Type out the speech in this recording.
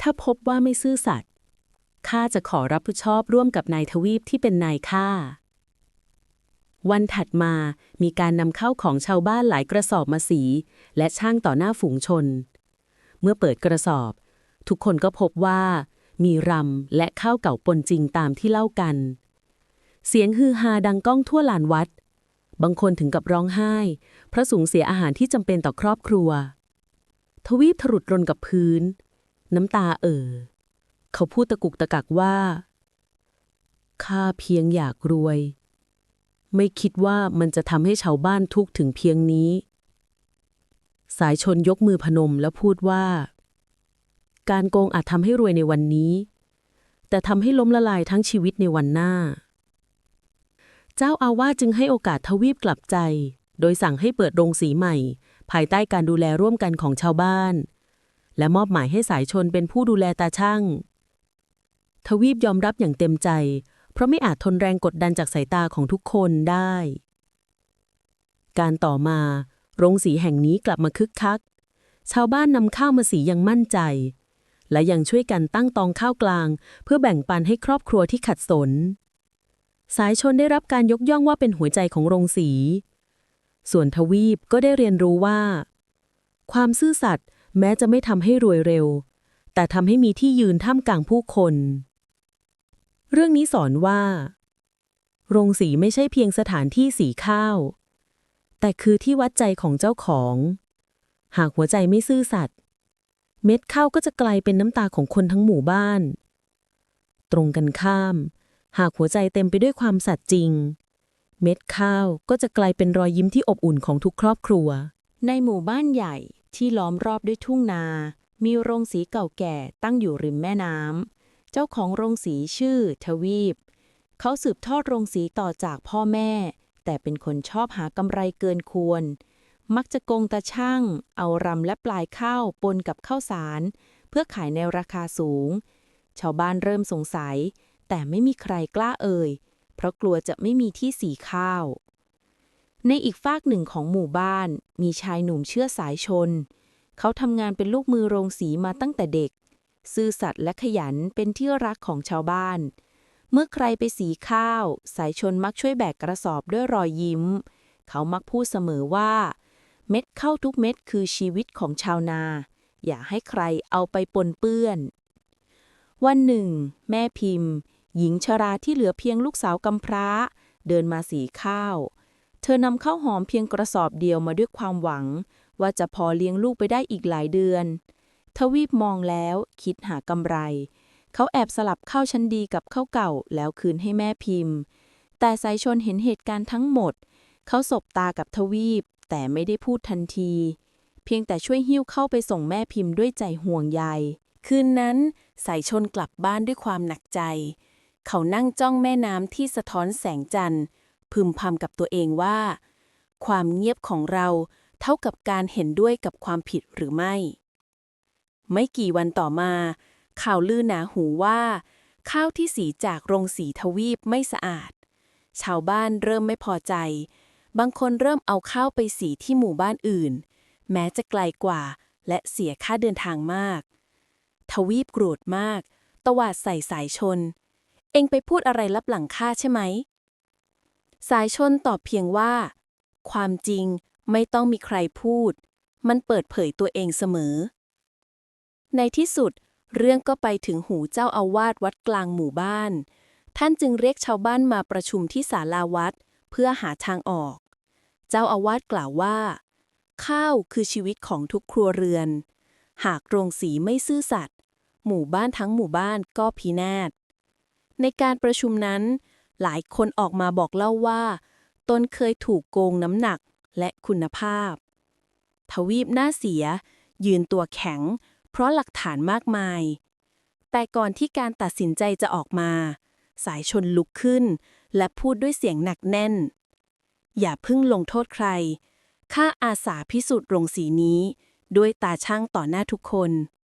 ถ้าพบว่าไม่ซื่อสัตย์ข้าจะขอรับผิดชอบร่วมกับนายทวีปที่เป็นนายข้าวันถัดมามีการนำเข้าของชาวบ้านหลายกระสอบมาสี และช่างต่อหน้าฝูงชน เมื่อเปิดกระสอบ ทุกคนก็พบว่า มีรำและข้าวเก่าปนจริงตามที่เล่ากัน เสียงฮือฮาดังก้องทั่วลานวัด บางคนถึงกับร้องไห้ เพราะสูญเสียอาหารที่จำเป็นต่อครอบครัว ทวีปถรุดรนกับพื้น น้ำตาเอ่อ เขาพูดตะกุกตะกักว่า ข้าเพียงอยากรวย ไม่คิดว่ามันจะทำให้ชาวบ้านทุกข์ถึงเพียงนี้ สายชนยกมือพนมแล้วพูดว่า การโกงอาจทำให้รวยในวันนี้ แต่ทำให้ล้มละลายทั้งชีวิตในวันหน้า เจ้าอาวาสจึงให้โอกาสทวีปกลับใจ โดยสั่งให้เปิดโรงสีใหม่ ภายใต้การดูแลร่วมกันของชาวบ้าน และมอบหมายให้สายชนเป็นผู้ดูแลตาช่าง ทวีปยอมรับอย่างเต็มใจ เพราะไม่อาจทนแรงกดดันจากสายตาของทุกคนได้ การต่อมา โรงสีแห่งนี้กลับมาคึกคัก ชาวบ้านนำข้าวมาสีอยังมั่นใจ และยังช่วยกันตั้งตองข้าวกลาง เพื่อแบ่งปันให้ครอบครัวที่ขัดสน สายชนได้รับการยกย่องว่าเป็นหัวใจของโรงสี ส่วนทวีปก็ได้เรียนรู้ว่าความซื่อสัตย์ แม้จะไม่ทำให้รวยเร็ว แต่ทำให้มีที่ยืนท่ามกลางผู้คน เรื่องนี้สอนว่า โรงสีไม่ใช่เพียงสถานที่สีข้าว แต่คือที่วัดใจของเจ้าของ หากหัวใจไม่ซื่อสัตย์เม็ดข้าวก็จะกลายเป็นน้ำตาของคนทั้งหมู่บ้าน ตรงกันข้าม หากหัวใจเต็มไปด้วยความสัตย์จริง เม็ดข้าวก็จะกลายเป็นรอยยิ้มที่อบอุ่นของทุกครอบครัว ในหมู่บ้านใหญ่ ที่ล้อมรอบด้วยทุ่งนา มีโรงสีเก่าแก่ตั้งอยู่ริมแม่น้ำ เจ้าของโรงสีชื่อ ทวีป เขาสืบทอดโรงสีต่อจากพ่อแม่ แต่เป็นคนชอบหากำไรเกินควร มักจะโกงตาช่าง เอารำและปลายข้าวปนกับข้าวสาร เพื่อขายในราคาสูง ชาวบ้านเริ่มสงสัย แต่ไม่มีใครกล้าเอ่ย เพราะกลัวจะไม่มีที่สีข้าว ในอีกฝากหนึ่งของหมู่บ้าน มีชายหนุ่มเชื่อสายชน เขาทำงานเป็นลูกมือโรงสีมาตั้งแต่เด็ก ซื่อสัตย์และขยันเป็นที่รักของชาวบ้าน เมื่อใครไปสีข้าว สายชนมักช่วยแบกกระสอบด้วยรอยยิ้ม เขามักพูดเสมอว่า เม็ดข้าวทุกเม็ดคือชีวิตของชาวนา อย่าให้ใครเอาไปปนเปื้อน วันหนึ่ง แม่พิมพ์ หญิงชราที่เหลือเพียงลูกสาวกำพร้า เดินมาสีข้าว เธอนำข้าวหอมเพียงกระสอบเดียวมาด้วยความหวัง ว่าจะพอเลี้ยงลูกไปได้อีกหลายเดือน ทวีปมองแล้วคิดหากำไร เขาแอบสลับข้าวชั้นดีกับข้าวเก่าแล้วคืนให้แม่พิมพ์ แต่สายชนเห็นเหตุการณ์ทั้งหมด เขาสบตากับทวีป แต่ไม่ได้พูดทันที เพียงแต่ช่วยหิ้วเข้าไปส่งแม่พิมพ์ด้วยใจห่วงใยคืนนั้นสายชนกลับบ้านด้วยความหนักใจ เขานั่งจ้องแม่น้ำที่สะท้อนแสงจันทร์ พึมพำกับตัวเองว่า ความเงียบของเราเท่ากับการเห็นด้วยกับความผิดหรือไม่ ไม่กี่วันต่อมา ข่าวลือหนาหูว่า ข้าวที่สีจากโรงสีทวีปไม่สะอาด ชาวบ้านเริ่มไม่พอใจ บางคนเริ่มเอาข้าวไปสีที่หมู่บ้านอื่น แม้จะไกลกว่าและเสียค่าเดินทางมาก ทวีปโกรธมาก ตวาดใส่สายชน เองไปพูดอะไรลับหลังข้าใช่ไหม สายชนตอบเพียงว่า ความจริงไม่ต้องมีใครพูด มันเปิดเผยตัวเองเสมอ ในที่สุด เรื่องก็ไปถึงหูเจ้าอาวาสวัดกลางหมู่บ้าน ท่านจึงเรียกชาวบ้านมาประชุมที่ศาลาวัด เพื่อหาทางออก เจ้าอาวาสกล่าวว่า ข้าวคือชีวิตของทุกครัวเรือน หากโรงสีไม่ซื่อสัตย์หมู่บ้านทั้งหมู่บ้านก็พินาศในการประชุมนั้น หลายคนออกมาบอกเล่าว่า ตนเคยถูกโกงน้ำหนักและคุณภาพ ทวีปหน้าเสีย ยืนตัวแข็ง เพราะหลักฐานมากมาย แต่ก่อนที่การตัดสินใจจะออกมา สายชนลุกขึ้น และพูดด้วยเสียงหนักแน่น อย่าพิ่งลงโทษใครข้าอาสาพิสูจน์โรงสีนี้ ด้วยตาช่างต่อหน้าทุกคน